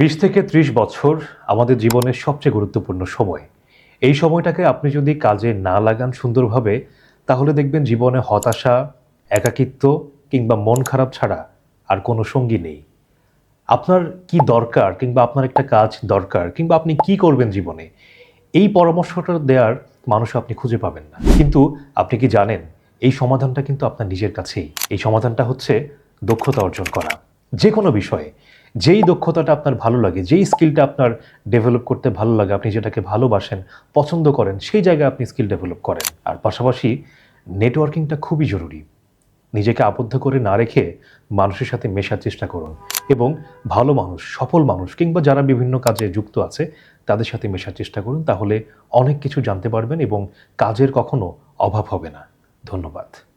বিশ থেকে ত্রিশ বছর আমাদের জীবনের সবচেয়ে গুরুত্বপূর্ণ সময়। এই সময়টাকে আপনি যদি কাজে না লাগান সুন্দরভাবে, তাহলে দেখবেন জীবনে হতাশা, একাকিত্ব কিংবা মন খারাপ ছাড়া আর কোনো সঙ্গী নেই। আপনার কি দরকার কিংবা আপনার একটা কাজ দরকার কিংবা আপনি কি করবেন জীবনে, এই পরামর্শটা দেওয়ার মানুষ আপনি খুঁজে পাবেন না। কিন্তু আপনি কি জানেন, এই সমাধানটা কিন্তু আপনার নিজের কাছেই। এই সমাধানটা হচ্ছে দক্ষতা অর্জন করা। যে কোনো বিষয়ে যেই দক্ষতাটা আপনার ভালো লাগে, যেই স্কিলটা আপনার ডেভেলপ করতে ভালো লাগে, আপনি যেটাকে ভালোবাসেন, পছন্দ করেন, সেই জায়গায় আপনি স্কিল ডেভেলপ করেন। আর পাশাপাশি নেটওয়ার্কিংটা খুবই জরুরি। নিজেকে আবদ্ধ করে না রেখে মানুষের সাথে মেশার চেষ্টা করুন এবং ভালো মানুষ, সফল মানুষ কিংবা যারা বিভিন্ন কাজে যুক্ত আছে, তাদের সাথে মেশার চেষ্টা করুন, তাহলে অনেক কিছু জানতে পারবেন এবং কাজের কখনো অভাব হবে না। ধন্যবাদ।